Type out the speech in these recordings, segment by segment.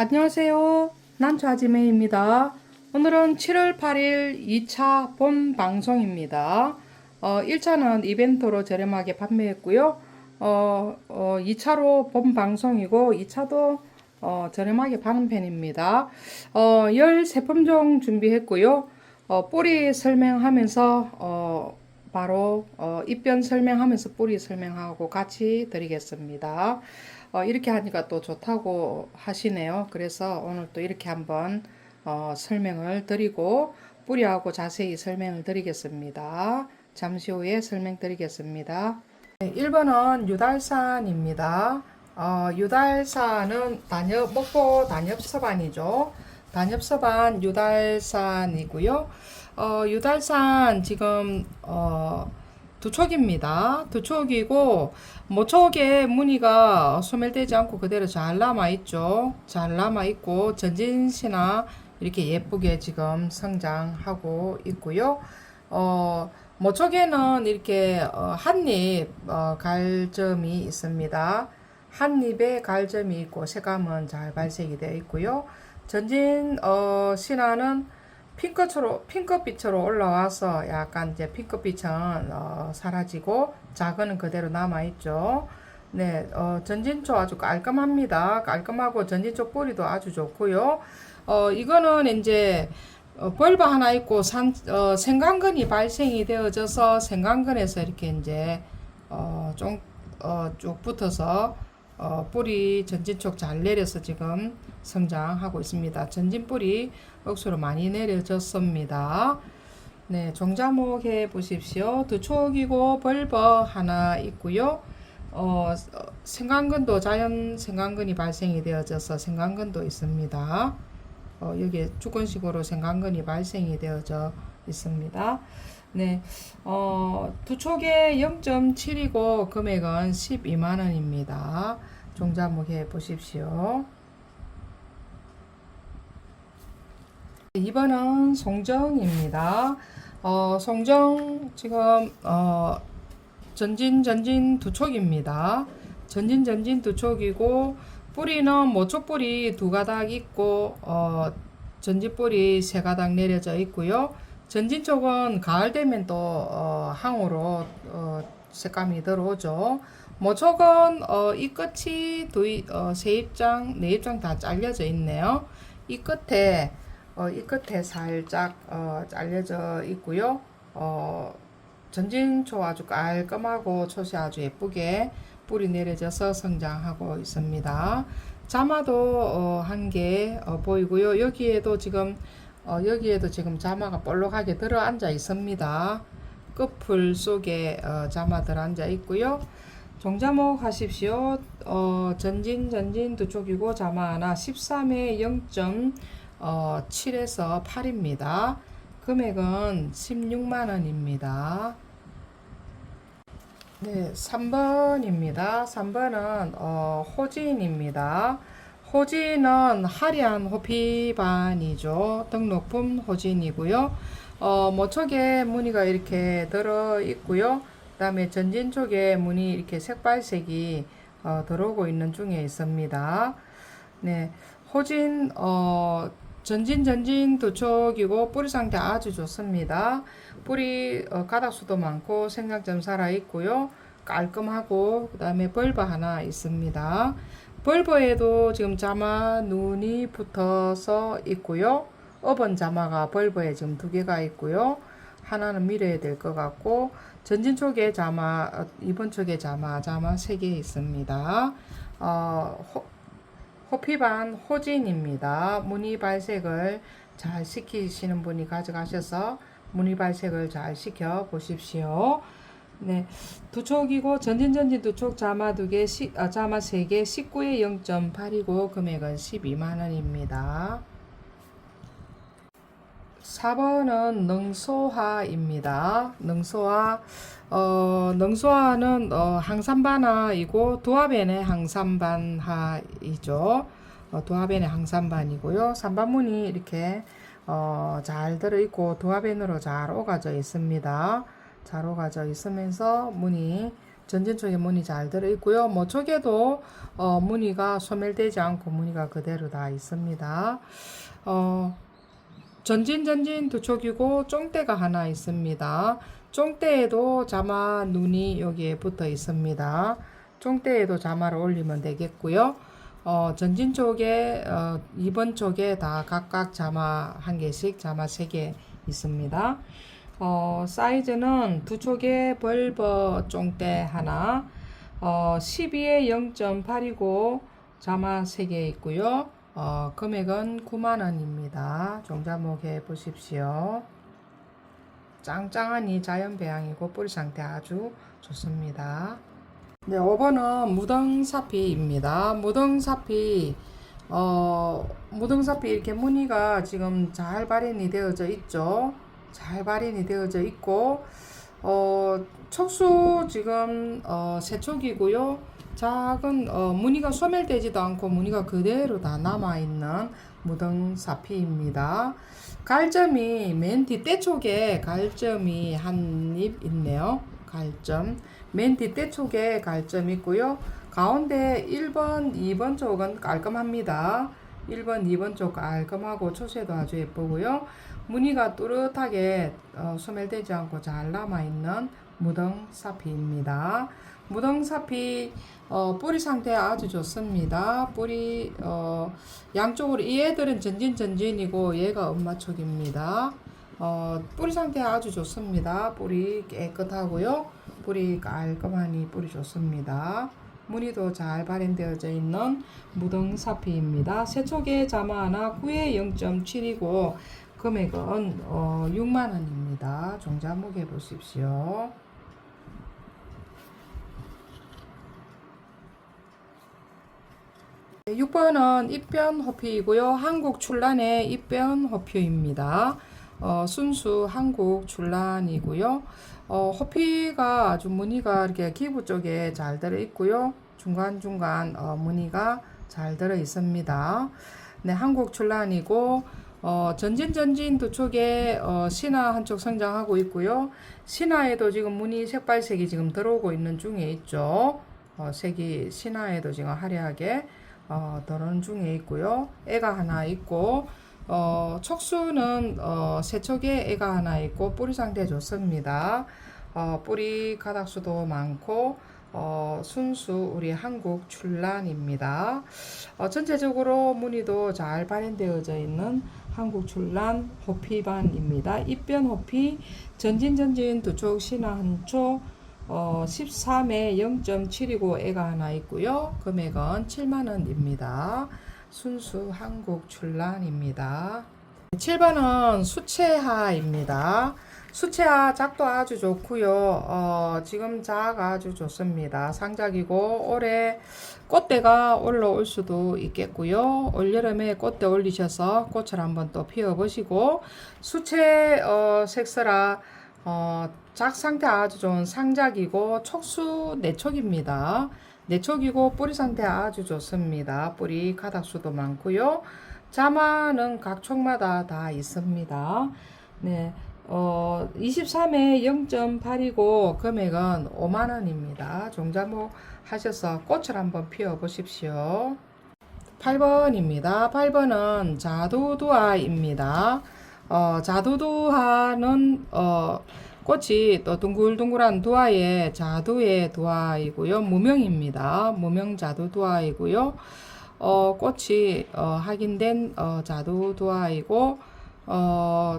안녕하세요. 난좌지매입니다. 오늘은 7월 8일 2차 본 방송입니다. 어, 1차는 이벤트로 저렴하게 판매했고요. 어, 어, 2차로 본 방송이고 2차도 어, 저렴하게 파는 편입니다. 어, 13품종 준비했고요. 어, 뿌리 설명하면서 어, 바로 어, 입변 설명하면서 뿌리 설명하고 같이 드리겠습니다. 어, 이렇게 하니까 또 좋다고 하시네요. 그래서 오늘 또 이렇게 한번 어, 설명을 드리고 뿌리하고 자세히 설명을 드리겠습니다. 잠시 후에 설명드리겠습니다. 네, 1번은 유달산입니다. 어, 유달산은 단엽, 목포 단엽서반이죠. 단엽서반 유달산이고요. 어, 유달산 지금 어, 두 촉입니다. 두 촉이고 모촉에 무늬가 소멸되지 않고 그대로 잘 남아 있죠. 잘 남아 있고 전진시나 이렇게 예쁘게 지금 성장하고 있고요. 어, 모촉에는 이렇게 어, 한입 어, 갈점이 있습니다. 한입에 갈점이 있고 색감은 잘 발색이 되어 있고요. 전진 어, 신화는 핑크처럼 핑크빛으로 올라와서 약간 이제 핑크빛은 어, 사라지고 작은 그대로 남아 있죠. 네, 어, 전진초 아주 깔끔합니다. 깔끔하고 전진초 뿌리도 아주 좋고요. 어, 이거는 이제 어, 벌바 하나 있고 산, 어, 생강근이 발생이 되어져서 생강근에서 이렇게 이제 어, 좀, 어, 쭉 붙어서 어, 뿌리 전진촉 잘 내려서 지금 성장하고 있습니다. 전진 뿌리 억수로 많이 내려졌습니다. 네, 종자목 해 보십시오. 두 촉이고 벌버 하나 있고요. 어, 생강근도 자연 생강근이 발생이 되어져서 생강근도 있습니다. 어, 여기에 주권식으로 생강근이 발생이 되어져 있습니다. 네, 어, 두 촉에 0.7이고 금액은 12만 원입니다. 종자목 해 보십시오. 2번은 송정입니다. 어, 송정 지금 어, 전진 전진 두 촉입니다. 전진 전진 두 촉이고 뿌리는 모촉 뿌리 두 가닥 있고 어, 전진 뿌리 세 가닥 내려져 있고요. 전진 쪽은 가을 되면 또 어, 항으로 어, 색감이 들어오죠. 모촉은 어, 이 끝이 두, 어, 세 입장, 네 입장 다 잘려져 있네요. 이 끝에 어, 이 끝에 살짝 어, 잘려져 있고요. 어, 전진초 아주 깔끔하고 촉이 아주 예쁘게 뿌리 내려져서 성장하고 있습니다. 자마도 어, 한개 어, 보이고요. 여기에도 지금 어, 여기에도 지금 자마가 볼록하게 들어 앉아 있습니다. 끝풀 속에 어, 자마들 앉아 있고요. 종자목 하십시오. 어, 전진 전진 두 쪽이고 자마 하나 13에 0. 어, 7에서 8입니다. 금액은 16만 원입니다. 네, 3번입니다. 3번은 어, 호진입니다. 호진은 하리안 호피반이죠. 등록품 호진이고요. 어, 모촉에 무늬가 이렇게 들어 있고요. 그 다음에 전진 쪽에 무늬 이렇게 색발색이 어, 들어오고 있는 중에 있습니다. 네, 호진 어, 전진 전진 도촉이고 뿌리 상태 아주 좋습니다. 뿌리 어, 가닥수도 많고 생강점 살아 있고요. 깔끔하고 그 다음에 벌버 하나 있습니다. 벌버에도 지금 자마 눈이 붙어서 있고요. 어번 자마가 벌버에 지금 두 개가 있고요. 하나는 밀어야 될 것 같고 전진 쪽에 자마 어, 이번 쪽에 자마 자마 세 개 있습니다. 어, 호, 호피반 호진입니다. 무늬 발색을 잘 시키시는 분이 가져가셔서 무늬 발색을 잘 시켜 보십시오. 네, 두 촉이고 전진 전진 두촉 자마 두 개, 시, 아, 자마 세 개, 19에 0.8이고 금액은 12만 원입니다. 4번은 능소화입니다. 능소화, 어, 능소화는 어, 항산반화이고 도화변의 항산반화이죠. 어, 도화변의 항산반이고요. 산반문이 이렇게 어, 잘 들어있고 도화변으로 잘 오가져 있습니다. 잘 오가져 있으면서 문이 전진 쪽에 무늬 잘 들어 있고요. 모쪽에도 어, 무늬가 소멸되지 않고 무늬가 그대로 다 있습니다. 어, 전진 전진 두 촉이고 쫑대가 하나 있습니다. 쫑대에도 자마 눈이 여기에 붙어 있습니다. 쫑대에도 자마를 올리면 되겠고요. 어, 전진 쪽에 어, 2번 쪽에 다 각각 자마 한 개씩 자마 세 개 있습니다. 어, 사이즈는 두 쪽에 벌버 쫑대 하나, 어, 12에 0.8이고 자마 3개 있고요. 어, 금액은 9만원입니다. 종자목해 보십시오. 짱짱하니 자연 배양이고 뿌리 상태 아주 좋습니다. 네, 5번은 무등사피입니다. 무등사피, 어, 무등사피 이렇게 무늬가 지금 잘 발현이 되어져 있죠. 잘 발현이 되어져 있고, 어, 촉수 지금, 어, 세촉이고요. 작은, 어, 무늬가 소멸되지도 않고 무늬가 그대로 다 남아있는 무등사피입니다. 갈점이 맨 뒷대 쪽에 갈점이 한 입 있네요. 갈점. 맨 뒷대 쪽에 갈점 있고요. 가운데 1번, 2번 쪽은 깔끔합니다. 1번, 2번 쪽 깔끔하고 초세도 아주 예쁘고요. 무늬가 뚜렷하게 어, 소멸되지 않고 잘 남아있는 무등사피입니다. 무등사피 어, 뿌리 상태 아주 좋습니다. 뿌리 어, 양쪽으로 이 애들은 전진 전진이고 얘가 엄마 쪽입니다. 어, 뿌리 상태 아주 좋습니다. 뿌리 깨끗하고요. 뿌리 깔끔하니 뿌리 좋습니다. 무늬도 잘 발현되어져 있는 무등사피입니다. 세촉의 자마 하나 9에 0.7이고 금액은 어, 6만 원입니다. 종자목해 보십시오. 6번은 입변 호피이고요. 한국 출란의 입변 호피입니다. 어, 순수 한국 출란이고요. 어, 호피가 아주 무늬가 이렇게 기부 쪽에 잘 들어 있고요. 중간중간 어, 무늬가 잘 들어 있습니다. 네, 한국 출란이고 어, 전진 전진 두 쪽에 어, 신화 한쪽 성장하고 있고요. 신화에도 지금 무늬 색발색이 지금 들어오고 있는 중에 있죠. 어, 색이 신화에도 지금 화려하게 어, 들어오는 중에 있고요. 애가 하나 있고 어, 촉수는 어, 세척에 애가 하나 있고 뿌리 상태 좋습니다. 어, 뿌리 가닥수도 많고 어, 순수 우리 한국 출란입니다. 어, 전체적으로 무늬도 잘 발현되어져 있는 한국 출란 호피반입니다. 입변 호피 전진 전진 두쪽 신화 한쪽 어, 13에 0.7이고 애가 하나 있고요. 금액은 7만원입니다. 순수 한국 출란입니다. 7번은 수채화입니다. 수채화 작도 아주 좋고요. 어, 지금 작 아주 좋습니다. 상작이고 올해 꽃대가 올라올 수도 있겠고요. 올여름에 꽃대 올리셔서 꽃을 한번 또 피워보시고 수채 어, 색소라 어, 작 상태 아주 좋은 상작이고 촉수 내촉입니다. 내촉이고 뿌리 상태 아주 좋습니다. 뿌리 가닥수도 많고요. 자마는 각 촉마다 다 있습니다. 네. 어, 23에 0.8이고 금액은 5만원입니다. 종자목 하셔서 꽃을 한번 피워 보십시오. 8번입니다. 8번은 자두두아입니다. 어, 자두두아는 어, 꽃이 또 둥글둥글한 두아의 자두의 두아이고요. 무명입니다. 무명 자두두아이고요. 어, 꽃이 어, 확인된 어, 자두두아이고 어,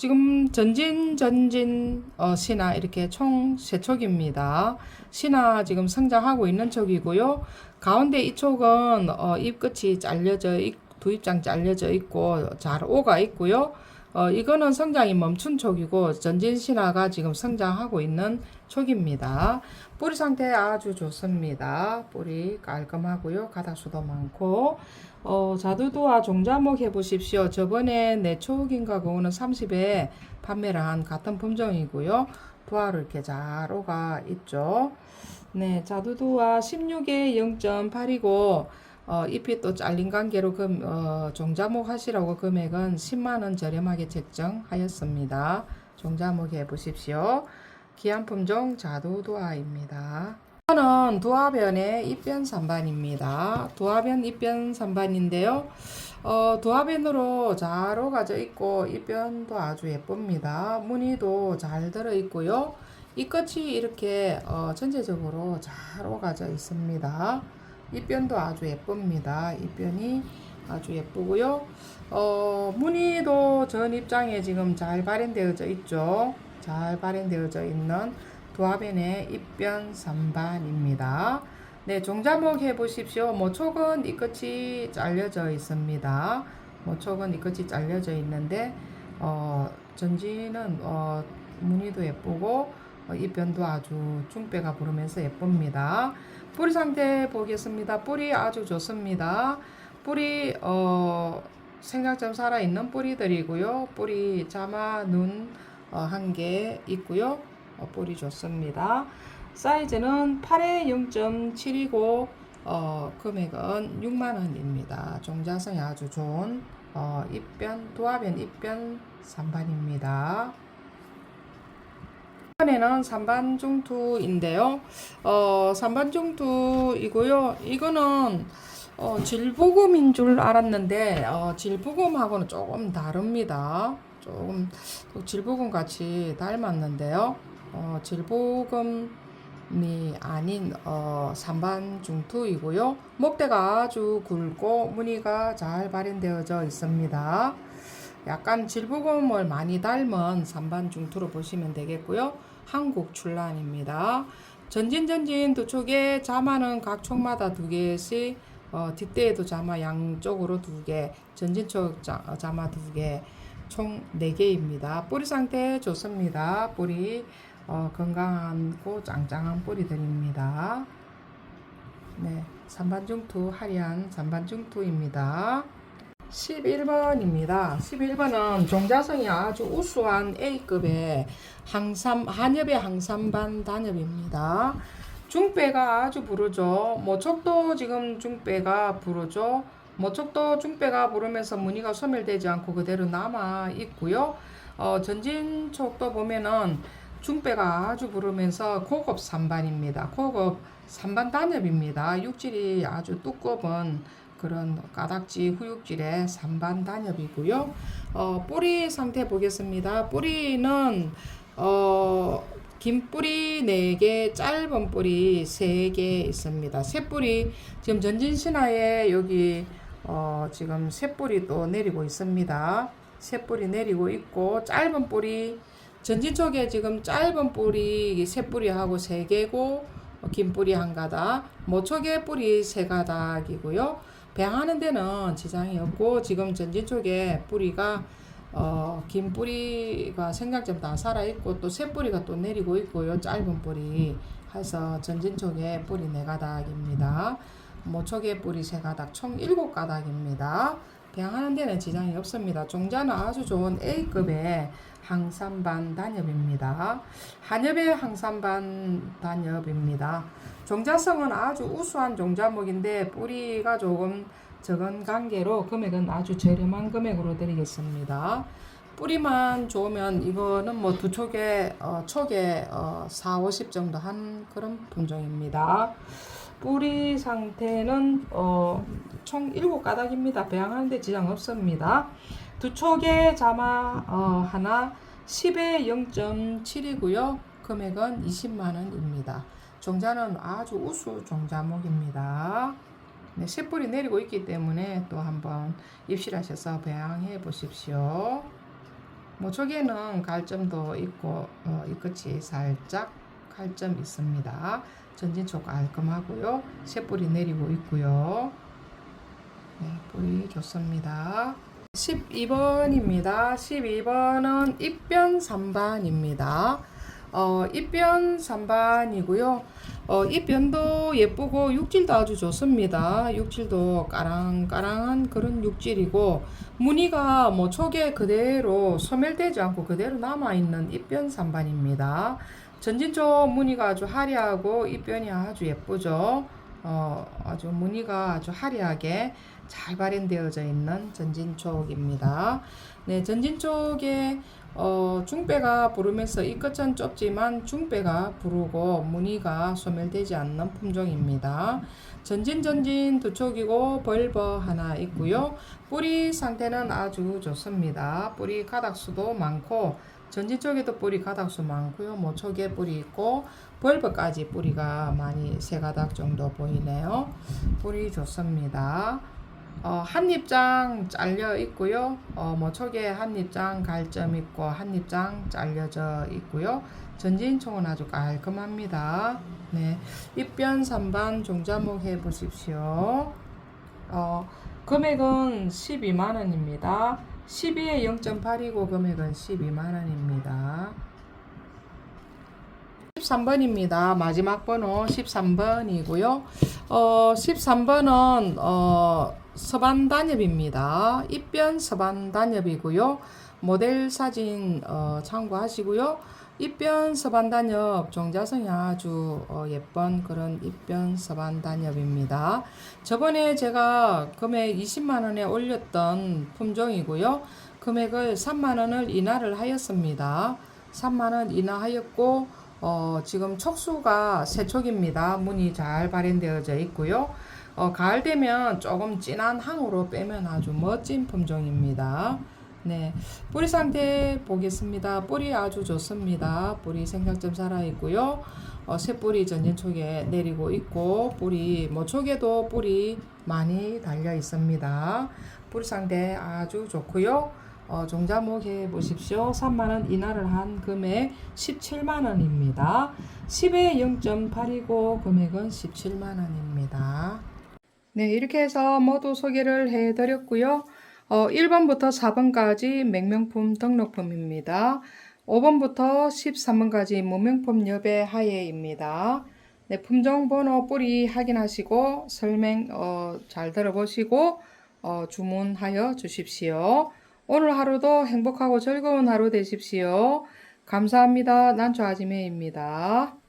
지금 전진 전진 어, 신화 이렇게 총 세 촉입니다. 신화 지금 성장하고 있는 촉이고요. 가운데 이 촉은 어, 잎 끝이 잘려져 있, 두 입장 잘려져 있고 잘 오가 있고요. 어, 이거는 성장이 멈춘 촉이고 전진 신화가 지금 성장하고 있는 촉입니다. 뿌리 상태 아주 좋습니다. 뿌리 깔끔하고요. 가닥수도 많고 어, 자두도와 종자목 해보십시오. 저번에 내초긴가 그거는 30에 판매를 한 같은 품종이고요. 도화를 이렇게 잘 오가 있죠. 네, 자두도와 16에 0.8이고 어, 잎이 또 잘린 관계로 금, 어, 종자목 하시라고 금액은 10만원 저렴하게 책정하였습니다. 종자목 해보십시오. 기한품종 자두도화입니다. 이거는 두화변의 입변 산반입니다. 두화변 입변 산반인데요. 어, 두화변으로 잘 오가져 있고 입변도 아주 예쁩니다. 무늬도 잘 들어 있고요. 이 끝이 이렇게 어, 전체적으로 잘 오가져 있습니다. 입변도 아주 예쁩니다. 입변이 아주 예쁘고요. 어, 무늬도 전 입장에 지금 잘 발현되어져 있죠. 잘 발현되어져 있는 두화변의 입변 산반입니다. 네, 종자목 해보십시오. 모촉은 이 끝이 잘려져 있습니다. 모촉은 이 끝이 잘려져 있는데, 어, 전지는, 어, 무늬도 예쁘고, 어, 입변도 아주 중배가 부르면서 예쁩니다. 뿌리 상태 보겠습니다. 뿌리 아주 좋습니다. 뿌리, 어, 생장점 살아있는 뿌리들이고요. 뿌리 자마 눈, 어, 한개 있고요. 어, 뿌리 좋습니다. 사이즈는 8에 0.7이고 어, 금액은 6만 원입니다. 종자성이 아주 좋은 어, 입변 도화변 입변 산반입니다. 이번에는 산반중투인데요. 어, 산반중투이고요. 이거는 어, 질부금인 줄 알았는데 어, 질부금하고는 조금 다릅니다. 조금 질부금 같이 닮았는데요. 어, 질부금이 아닌 어, 산반중투이고요. 목대가 아주 굵고 무늬가 잘 발현되어져 있습니다. 약간 질부금을 많이 닮은 산반중투로 보시면 되겠고요. 한국 출란입니다. 전진 전진 두 촉에 자마는 각 촉마다 두 개씩 어, 뒷대에도 자마 양쪽으로 두 개, 전진촉 자, 어, 자마 두 개, 총 네 개입니다. 뿌리 상태 좋습니다. 뿌리 어, 건강하고 짱짱한 뿌리들입니다. 네, 산반중투 하리안 산반중투입니다. 11번입니다. 11번은 종자성이 아주 우수한 A급의 항삼, 한엽의 항삼반 단엽입니다. 중배가 아주 부르죠. 모촉도 지금 중배가 부르죠. 모촉도 중배가 부르면서 무늬가 소멸되지 않고 그대로 남아 있고요. 어, 전진촉도 보면은 중배가 아주 부르면서 고급 삼반입니다. 고급 삼반 단엽입니다. 육질이 아주 두꺼운 그런 까닥지 후육질의 삼반 단엽이고요. 어, 뿌리 상태 보겠습니다. 뿌리는 어, 긴 뿌리 4개, 짧은 뿌리 3개 있습니다. 새 뿌리 지금 전진 신화에 여기 어, 지금 새 뿌리 또 내리고 있습니다. 새 뿌리 내리고 있고 짧은 뿌리 전진 쪽에 지금 짧은 뿌리 새 뿌리하고 3개고 긴 뿌리 한 가닥, 모촉의 뿌리 세 가닥이고요. 배양하는 데는 지장이 없고 지금 전진 쪽에 뿌리가 어, 긴 뿌리가 생장점 다 살아 있고 또 새 뿌리가 또 내리고 있고요. 짧은 뿌리 해서 전진 쪽에 뿌리 네 가닥입니다. 모촉의 뿌리 세 가닥 총 일곱 가닥입니다. 배양하는 데는 지장이 없습니다. 종자는 아주 좋은 A급의 항산반 단엽입니다. 한엽의 항산반 단엽입니다. 종자성은 아주 우수한 종자목인데 뿌리가 조금 적은 관계로 금액은 아주 저렴한 금액으로 드리겠습니다. 뿌리만 좋으면 이거는 뭐 두 촉에 어, 촉에 어, 4, 50 정도 한 그런 품종입니다. 뿌리 상태는 어, 총 7가닥입니다. 배양하는데 지장 없습니다. 두 촉에 자마 어, 하나 10에 0.7이고요. 금액은 20만 원입니다. 종자는 아주 우수 종자목입니다. 네, 새뿌리 내리고 있기 때문에 또 한번 입실하셔서 배양해 보십시오. 모촉에는 갈점도 있고 어, 이 끝이 살짝 갈점 있습니다. 전진촉 깔끔하고요. 새뿌리 내리고 있고요. 네, 뿌리 좋습니다. 12번입니다. 12번은 입변 3반입니다. 어, 입변 3반이고요. 어, 입변도 예쁘고 육질도 아주 좋습니다. 육질도 까랑까랑한 그런 육질이고 무늬가 뭐 촉에 그대로 소멸되지 않고 그대로 남아있는 입변 3반입니다. 전진 쪽 무늬가 아주 화려하고 입변이 아주 예쁘죠. 어, 아주 무늬가 아주 화려하게 잘 발현되어져 있는 전진촉입니다. 네, 전진촉에 어, 중배가 부르면서 이 끝은 좁지만 중배가 부르고 무늬가 소멸되지 않는 품종입니다. 전진 전진 두 촉이고 벌버 하나 있고요. 뿌리 상태는 아주 좋습니다. 뿌리 가닥수도 많고 전진 쪽에도 뿌리 가닥수 많고요. 모촉에 뿌리 있고 벌버까지 뿌리가 많이 세 가닥 정도 보이네요. 뿌리 좋습니다. 어, 한 입장 잘려 있고요. 어, 모촉에 한 입장 갈점 있고 한 입장 잘려져 있고요. 전진총은 아주 깔끔합니다. 네, 입변 3반 종자목 해 보십시오. 어, 금액은 12만 원입니다. 12에 0.8이고 금액은 12만 원입니다. 13번입니다. 마지막 번호 13번이고요. 어, 13번은 어, 서반 단엽입니다. 입변 서반 단엽이고요. 모델 사진 어, 참고하시고요. 입변 서반 단엽 종자성이 아주 어, 예쁜 그런 입변 서반 단엽입니다. 저번에 제가 금액 20만 원에 올렸던 품종이고요. 금액을 3만 원을 인하를 하였습니다. 3만 원 인하하였고 어, 지금 촉수가 새 촉입니다. 문이 잘 발현되어져 있고요. 어, 가을 되면 조금 진한 항으로 빼면 아주 멋진 품종입니다. 네, 뿌리 상태 보겠습니다. 뿌리 아주 좋습니다. 뿌리 생각점 살아 있고요. 어, 새뿌리 전진촉에 내리고 있고 뿌리 모촉에도 뿌리 많이 달려 있습니다. 뿌리 상태 아주 좋고요. 어, 종자목 해 보십시오. 3만원 인하를 한 금액 17만원입니다. 10에 0.8이고 금액은 17만원입니다. 네, 이렇게 해서 모두 소개를 해 드렸고요. 어, 1번부터 4번까지 맹명품 등록품입니다. 5번부터 13번까지 무명품 여배 하예입니다. 네, 품종 번호 뿌리 확인하시고 설명 어, 잘 들어보시고 어, 주문하여 주십시오. 오늘 하루도 행복하고 즐거운 하루 되십시오. 감사합니다. 난초 아지매입니다.